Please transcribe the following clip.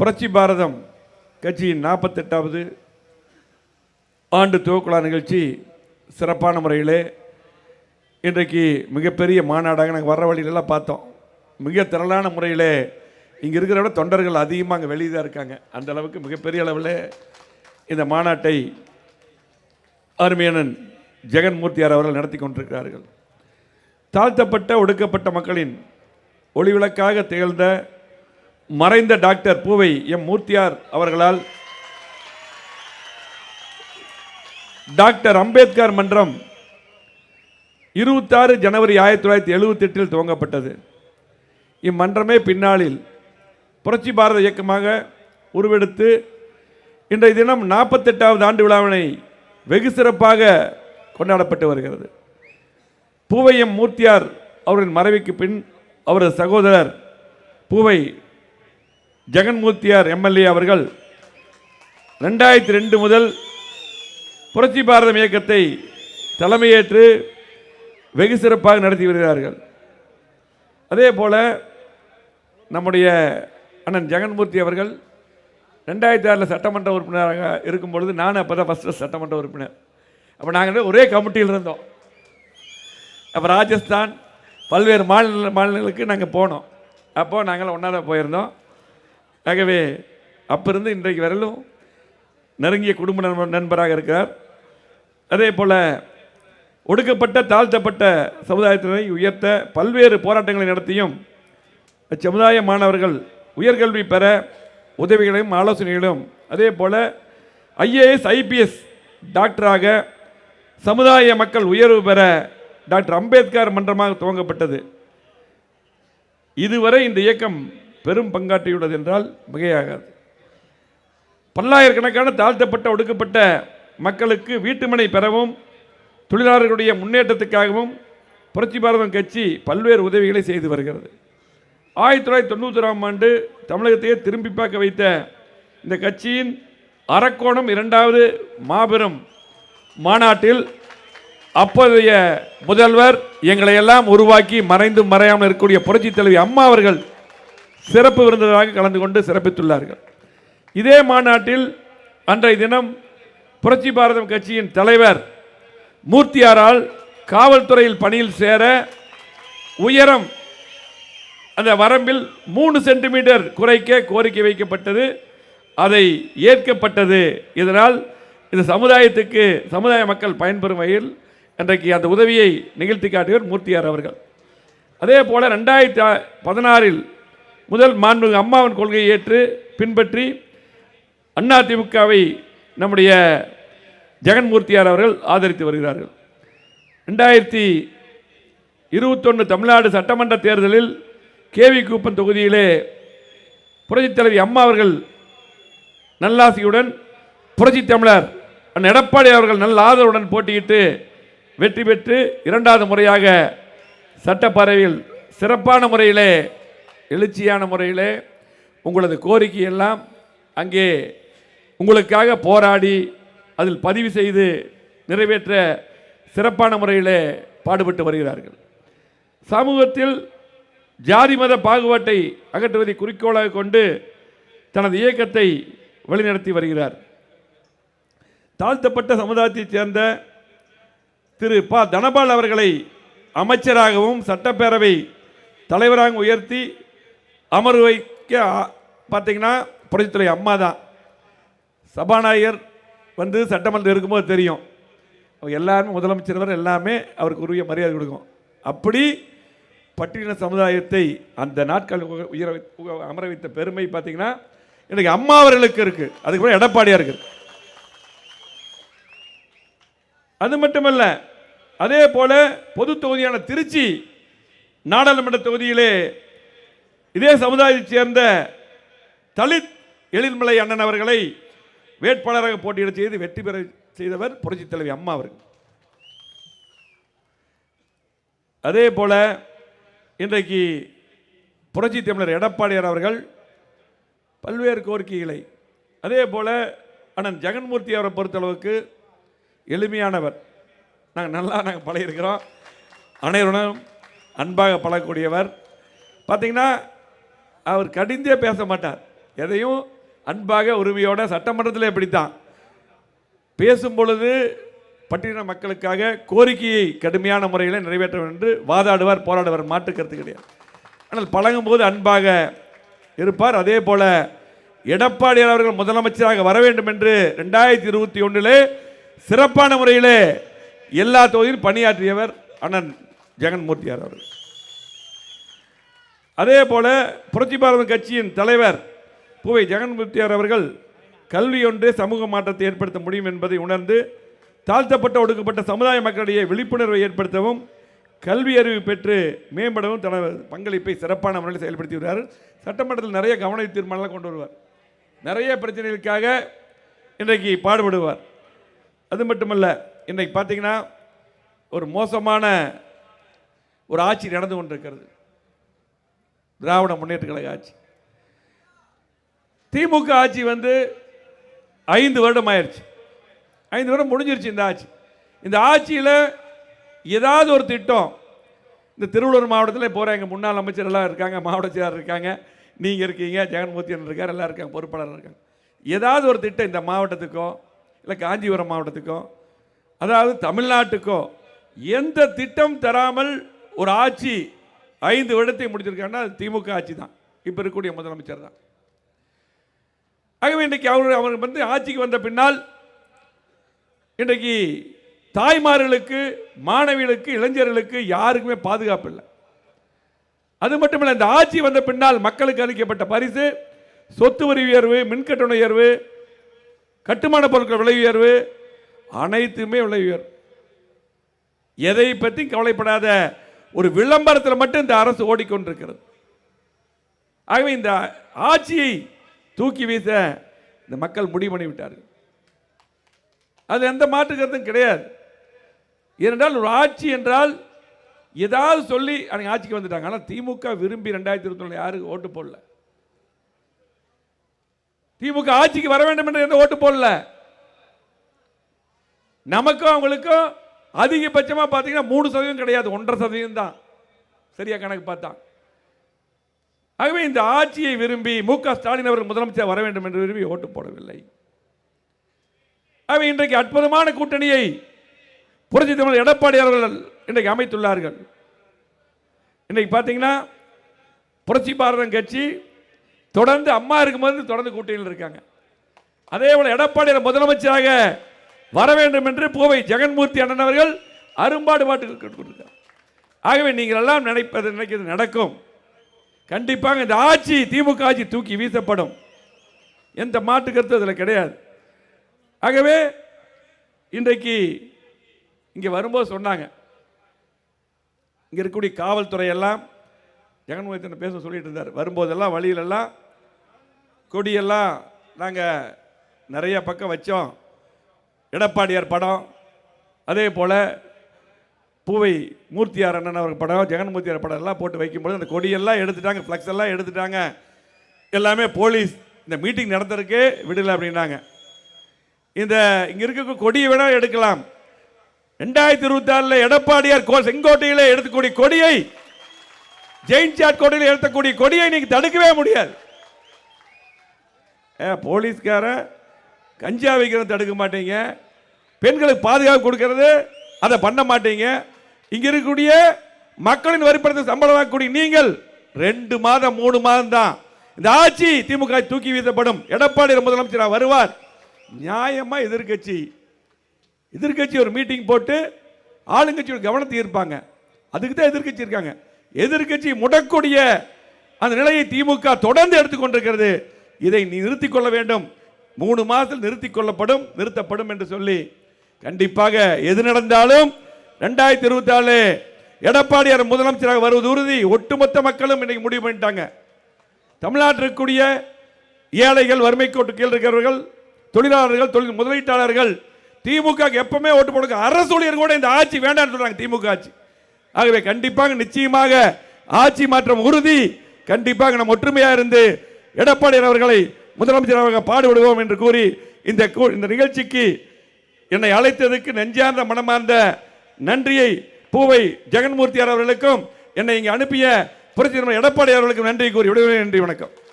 புரட்சி பாரதம் கட்சியின் நாற்பத்தெட்டாவது ஆண்டு துவக்குழா நிகழ்ச்சி சிறப்பான முறையிலே இன்றைக்கு மிகப்பெரிய மாநாடாக நாங்கள் வர்ற வழியிலெல்லாம் பார்த்தோம். மிக திரளான முறையிலே இங்கே இருக்கிற விட தொண்டர்கள் அதிகமாக அங்கே வெளியே தான் இருக்காங்க. அந்த அளவுக்கு மிகப்பெரிய அளவில் இந்த மாநாட்டை அருமையனன் ஜெகன்மூர்த்தியார் அவர்கள் நடத்தி கொண்டிருக்கிறார்கள். தாழ்த்தப்பட்ட ஒடுக்கப்பட்ட மக்களின் ஒளிவிளக்காக திகழ்ந்த மறைந்த டாக்டர் பூவை எம் மூர்த்தியார் அவர்களால் டாக்டர் அம்பேத்கர் மன்றம் இருபத்தாறு ஜனவரி ஆயிரத்தி தொள்ளாயிரத்தி எழுபத்தெட்டில் துவங்கப்பட்டது. இம்மன்றமே பின்னாளில் புரட்சி பாரத இயக்கமாக உருவெடுத்து இன்றைய தினம் நாற்பத்தெட்டாவது ஆண்டு விழாவினை வெகு சிறப்பாக கொண்டாடப்பட்டு வருகிறது. பூவையம் மூர்த்தியார் அவரின் மறைவுக்கு பின் அவரது சகோதரர் பூவை ஜெகன்மூர்த்தியார் எம்எல்ஏ அவர்கள் ரெண்டாயிரத்தி ரெண்டு முதல் புரட்சி பாரதம் இயக்கத்தை தலைமையேற்று வெகு சிறப்பாக நடத்தி வருகிறார்கள். அதே போல் நம்முடைய அண்ணன் ஜெகன்மூர்த்தி அவர்கள் ரெண்டாயிரத்தி ஆறில் சட்டமன்ற உறுப்பினராக இருக்கும் பொழுது நானும் அப்போ தான் ஃபஸ்ட்டு சட்டமன்ற உறுப்பினர். அப்போ நாங்கள் ஒரே கமிட்டியில் இருந்தோம். அப்போ ராஜஸ்தான் பல்வேறு மாநில மாநிலங்களுக்கு நாங்கள் போனோம். அப்போது நாங்கள் ஒன்றா போயிருந்தோம். ஆகவே அப்போ இருந்து இன்றைக்கு வரலும் நெருங்கிய குடும்ப நண்பர் நண்பராக இருக்கிறார். அதே போல் ஒடுக்கப்பட்ட தாழ்த்தப்பட்ட சமுதாயத்தினை உயர்த்த பல்வேறு போராட்டங்களை நடத்தியும் அச்சமுதாய மாணவர்கள் உயர்கல்வி பெற உதவிகளையும் ஆலோசனைகளும் அதே போல் ஐஏஎஸ் ஐபிஎஸ் டாக்டராக சமுதாய மக்கள் உயர்வு பெற டாக்டர் அம்பேத்கர் மன்றமாக துவங்கப்பட்டது. இதுவரை இந்த இயக்கம் பெரும் பங்காற்றியுள்ளது என்றால் மிகையாகாது. பல்லாயிரக்கணக்கான தாழ்த்தப்பட்ட ஒடுக்கப்பட்ட மக்களுக்கு வீட்டுமனை பெறவும் தொழிலாளர்களுடைய முன்னேற்றத்துக்காகவும் புரட்சி பாரதம் கட்சி பல்வேறு உதவிகளை செய்து வருகிறது. ஆயிரத்தி தொள்ளாயிரத்தி தொண்ணூத்தொராம் ஆண்டு தமிழகத்தையே திரும்பி பார்க்க வைத்த இந்த கட்சியின் அரக்கோணம் இரண்டாவது மாபெரும் மாநாட்டில் அப்போதைய முதல்வர் எங்களை எல்லாம் உருவாக்கி மறைந்து மறையாமல் இருக்கக்கூடிய புரட்சித் தலைவி அம்மா அவர்கள் சிறப்பு விருந்தினராக கலந்து கொண்டு சிறப்பித்துள்ளார்கள். இதே மாநாட்டில் அன்றைய தினம் புரட்சி பாரதம் கட்சியின் தலைவர் மூர்த்தியாரால் காவல்துறையில் பணியில் சேர உயரம் அந்த வரம்பில் மூணு சென்டிமீட்டர் குறைக்க கோரிக்கை வைக்கப்பட்டது. அதை ஏற்கப்பட்டது. இதனால் இந்த சமுதாயத்துக்கு சமுதாய மக்கள் பயன்பெறும் வகையில் இன்றைக்கு அந்த உதவியை நிகழ்த்தி காட்டியவர் மூர்த்தியார் அவர்கள். அதே போல் ரெண்டாயிரத்தி பதினாறில் முதல் மாண்புமிகு அம்மாவின் கொள்கையை ஏற்று பின்பற்றி அதிமுகவை நம்முடைய ஜெகன்மூர்த்தியார் அவர்கள் ஆதரித்து வருகிறார்கள். ரெண்டாயிரத்தி இருபத்தொன்று தமிழ்நாடு சட்டமன்ற தேர்தலில் கேவி கூப்பன் தொகுதியிலே புரட்சித் தலைவி அம்மா அவர்கள் நல்லாசியுடன் புரட்சி தமிழர் அண்ணன் எடப்பாடி அவர்கள் நல்ல ஆதரவுடன் போட்டியிட்டு வெற்றி பெற்று இரண்டாவது முறையாக சட்டப்பேரவையில் சிறப்பான முறையிலே எழுச்சியான முறையிலே உங்களது கோரிக்கையெல்லாம் அங்கே உங்களுக்காக போராடி அதில் பதிவு செய்து நிறைவேற்ற சிறப்பான முறையிலே பாடுபட்டு வருகிறார்கள். சமூகத்தில் ஜாதி மத பாகுபாட்டை அகற்றுவதை குறிக்கோளாக கொண்டு தனது இயக்கத்தை வழிநடத்தி வருகிறார். தாழ்த்தப்பட்ட சமுதாயத்தைச் சேர்ந்த திரு ப. தனபால் அவர்களை அமைச்சராகவும் சட்டப்பேரவை தலைவராக உயர்த்தி அமர்வு வைக்க பார்த்தீங்கன்னா புரட்சித்துறை அம்மா தான். சபாநாயகர் வந்து சட்டமன்றம் இருக்கும்போது தெரியும். அவங்க எல்லாருமே முதலமைச்சர் வரை எல்லாமே அவருக்கு உரிய மரியாதை கொடுக்கும். அப்படி பட்டியலின சமுதாயத்தை அந்த நாட்கள் உயர உக- அமர வைத்த பெருமை பார்த்தீங்கன்னா எனக்கு அம்மா அவர்களுக்கு இருக்கு. அதுக்கப்புறம் எடப்பாடியாக இருக்குது இருக்கு. அது மட்டுமல்ல அதே போல பொது தொகுதியான திருச்சி நாடாளுமன்ற தொகுதியிலே இதே சமுதாயத்தைச் சேர்ந்த தலித் எழில்மலை அண்ணன் அவர்களை வேட்பாளராக போட்டியிட செய்து வெற்றி பெற செய்தவர் புரட்சித் தலைவி அம்மா அவர்கள். அதே போல இன்றைக்கு புரட்சி தமிழர் எடப்பாடியார் அவர்கள் பல்வேறு கோரிக்கைகளை அதே போல அண்ணன் ஜெகன்மூர்த்தி அவரை பொறுத்தளவுக்கு எளிமையானவர். நாங்கள் நல்லா நாங்கள் பழகிருக்கிறோம் அனைவருடன் அன்பாக பழகக்கூடியவர். பார்த்தீங்கன்னா அவர் கடிந்தே பேச மாட்டார். எதையும் அன்பாக உரிமையோட சட்டமன்றத்தில் இப்படித்தான் பேசும் பொழுது பட்டியலின மக்களுக்காக கோரிக்கையை கடுமையான முறையில் நிறைவேற்ற வேண்டும் என்று வாதாடுவார் போராடுவார் மாற்று கருத்து கிடையாது. ஆனால் பழகும்போது அன்பாக இருப்பார். அதே போல எடப்பாடியார் அவர்கள் முதலமைச்சராக வர வேண்டும் என்று ரெண்டாயிரத்தி இருபத்தி ஒன்றிலே சிறப்பான முறையிலே எல்லா தொகுதியிலும் பணியாற்றியவர் அண்ணன் ஜெகன்மூர்த்தியார் அவர்கள். அதே போல புரட்சி பாரதம் கட்சியின் தலைவர் பூவை ஜெகன்முத்தியார் அவர்கள் கல்வி ஒன்றே சமூக மாற்றத்தை ஏற்படுத்த முடியும் என்பதை உணர்ந்து தாழ்த்தப்பட்ட ஒடுக்கப்பட்ட சமுதாய மக்களிடையே விழிப்புணர்வை ஏற்படுத்தவும் கல்வி அறிவு பெற்று மேம்படவும் தனது பங்களிப்பை சிறப்பான முறையில் செயல்படுத்தி வருகிறார். சட்டமன்றத்தில் நிறைய கவன தீர்மானங்களை கொண்டு வருவார். நிறைய பிரச்சனைகளுக்காக இன்றைக்கு பாடுபடுவார். அது மட்டுமல்ல இன்றைக்கு பார்த்தீங்கன்னா ஒரு மோசமான ஒரு ஆட்சி நடந்து கொண்டிருக்கிறது. திராவிட முன்னேற்ற கழக ஆட்சி. திமுக ஆட்சி வந்து ஐந்து வருடம் ஆயிடுச்சு ஐந்து வருடம் முடிஞ்சிருச்சு இந்த ஆட்சி. இந்த ஆட்சியில் ஏதாவது ஒரு திட்டம் இந்த திருவள்ளூர் மாவட்டத்தில் போகிற எங்கள் முன்னாள் அமைச்சர் எல்லாம் இருக்காங்க மாவட்ட செயலாளர் இருக்காங்க நீங்கள் இருக்கீங்க ஜெகன்மூர்த்தி இருக்கார் எல்லாம் இருக்காங்க பொறுப்பாளர் இருக்காங்க. ஏதாவது ஒரு திட்டம் இந்த மாவட்டத்துக்கோ இல்லை காஞ்சிபுரம் மாவட்டத்துக்கோ அதாவது தமிழ்நாட்டுக்கோ எந்த திட்டம் தராமல் ஒரு ஆட்சி ஐந்து வருடத்தை முடிச்சிருக்காங்கன்னா அது திமுக ஆட்சி தான் இப்போ இருக்கக்கூடிய முதலமைச்சர் தான். ஆகவே இன்றைக்கு அவர் அவர் வந்து ஆட்சிக்கு வந்த பின்னால் இன்றைக்கு தாய்மார்களுக்கு மாணவிகளுக்கு இளைஞர்களுக்கு யாருக்குமே பாதுகாப்பு இல்லை. அது மட்டுமில்லை இந்த ஆட்சி வந்த பின்னால் மக்களுக்கு அளிக்கப்பட்ட பரிசு சொத்து வரி உயர்வு மின்கட்டண உயர்வு கட்டுமான பொருட்கள் விலை உயர்வு அனைத்துமே விலை உயர்வு. எதை பற்றி கவலைப்படாத ஒரு விளம்பரத்தில் மட்டும் இந்த அரசு ஓடிக்கொண்டிருக்கிறது. ஆகவே இந்த ஆட்சியை தூக்கி வீச இந்த மக்கள் முடிவு பண்ணிவிட்டார்கள். அது எந்த மாற்றுக்கிறதும் கிடையாது. ஏனென்றால் ஒரு ஆட்சி என்றால் ஏதாவது சொல்லி அன்னைக்கு ஆட்சிக்கு வந்துட்டாங்க. ஆனால் திமுக விரும்பி ரெண்டாயிரத்தி இருபத்தி யாருக்கு ஓட்டு போடல. திமுக ஆட்சிக்கு வர வேண்டும் என்று எந்த ஓட்டு போடல. நமக்கும் அவங்களுக்கும் அதிகபட்சமாக பார்த்தீங்கன்னா மூணு சதவீதம் கிடையாது ஒன்றரை சதவீதம் தான். சரியா கணக்கு பார்த்தா. ஆகவே இந்த ஆட்சியை விரும்பி மு க ஸ்டாலின் அவர்கள் முதலமைச்சர் வர வேண்டும் என்று விரும்பி ஓட்டு போடவில்லை. ஆகவே இன்றைக்கு அற்புதமான கூட்டணியை புரட்சி தமிழர் எடப்பாடி அவர்கள் இன்றைக்கு அமைத்துள்ளார்கள். இன்றைக்கு பார்த்தீங்கன்னா புரட்சி பாரதம் கட்சி தொடர்ந்து அம்மா இருக்கும்போது தொடர்ந்து கூட்டணியில் இருக்காங்க. அதே போல எடப்பாடியில் முதலமைச்சராக வர வேண்டும் என்று பூவை ஜெகன்மூர்த்தி அண்ணன் அவர்கள் அரும்பாடு பாட்டுகள் கேட்டுக்கொண்டிருக்கார் ஆகவே நீங்கள் எல்லாம் நினைப்பது நினைக்கிறது நடக்கும். கண்டிப்பாக இந்த ஆட்சி திமுக ஆட்சி தூக்கி வீசப்படும். எந்த மாற்று கருத்து அதில் கிடையாது. ஆகவே இன்றைக்கு இங்கே வரும்போது சொன்னாங்க. இங்கே இருக்கக்கூடிய காவல்துறை எல்லாம் ஜெகன்மோகன் பேச சொல்லிட்டு இருந்தார். வரும்போதெல்லாம் வழியிலெல்லாம் கொடியெல்லாம் நாங்கள் நிறைய பக்கம் வச்சோம். எடப்பாடியார் படம் அதே போல் பூவை மூர்த்தியார் அண்ணன் அவர் படம் ஜெகன்மூர்த்தியார் படம் எல்லாம் போட்டு வைக்கும்போது அந்த கொடியெல்லாம் எடுத்துட்டாங்க ஃப்ளக்ஸ் எல்லாம் எடுத்துட்டாங்க. எல்லாமே போலீஸ் இந்த மீட்டிங் நடந்திருக்கு விடலை அப்படின்னாங்க. இந்த இங்கே இருக்க கொடியை வேணால் எடுக்கலாம். ரெண்டாயிரத்தி இருபத்தி ஆறில் எடப்பாடியார் கோ- செங்கோட்டையில் எடுக்கக்கூடிய கொடியை ஜெயின் சாட் கோட்டையில் எடுத்தக்கூடிய கொடியை நீங்கள் தடுக்கவே முடியாது. ஏ, போலீஸ்காரன் கஞ்சா வைக்கிறத தடுக்க மாட்டீங்க. பெண்களுக்கு பாதுகாப்பு கொடுக்கறது அதை பண்ண மாட்டீங்க. இங்க இருக்கக்கூடிய மக்களின் வரிப்படத்தை சம்பளம் வாங்கக்கூடிய நீங்கள் ரெண்டு மாதம் மூணு மாதம் தான். இந்த ஆட்சி திமுக தூக்கி வீசப்படும். எடப்பாடி முதலமைச்சராக வருவார். நியாயமா எதிர்க்கட்சி. எதிர்க்கட்சி ஒரு மீட்டிங் போட்டு ஆளுங்கட்சியோட கவனத்தை ஈர்ப்பாங்க. அதுக்கு தான் எதிர்க்கட்சி இருக்காங்க. எதிர்க்கட்சி முடக்கூடிய அந்த நிலையை திமுக தொடர்ந்து எடுத்துக்கொண்டிருக்கிறது. இதை நீ நிறுத்திக் கொள்ள வேண்டும். மூணு மாதத்தில் நிறுத்தி கொள்ளப்படும் நிறுத்தப்படும் என்று சொல்லி கண்டிப்பாக எது நடந்தாலும் ரெண்டாயிரத்தி இருபத்தி நாலு எடப்பாடியார் முதலமைச்சராக வருவது உறுதி. ஒட்டுமொத்த மக்களும் இன்னைக்கு முடிவு பண்ணிட்டாங்க. தமிழ்நாட்டில் இருக்கக்கூடிய ஏழைகள் வறுமை கோட்டு கீழ் இருக்கிறவர்கள் தொழிலாளர்கள் தொழில் முதலீட்டாளர்கள் திமுக எப்பவுமே ஓட்டு போடுங்க. அரசு ஊழியர் கூட இந்த ஆட்சி வேண்டாம்னு சொல்றாங்க திமுக ஆட்சி. ஆகவே கண்டிப்பாக நிச்சயமாக ஆட்சி மாற்றம் உறுதி. கண்டிப்பாக நம்ம ஒற்றுமையாக இருந்து எடப்பாடியார் அவர்களை முதலமைச்சராக பாடுபடுவோம் என்று கூறி இந்த கூ- இந்த நிகழ்ச்சிக்கு என்னை அழைத்ததுக்கு நெஞ்சார்ந்த மனமார்ந்த நன்றியை பூவை ஜெகன்மூர்த்தியார் அவர்களுக்கும் என்னை இங்கே அனுப்பிய புரட்சி எடப்பாடி அவர்களுக்கும் நன்றி கூறி விடுவேன் நன்றி வணக்கம்.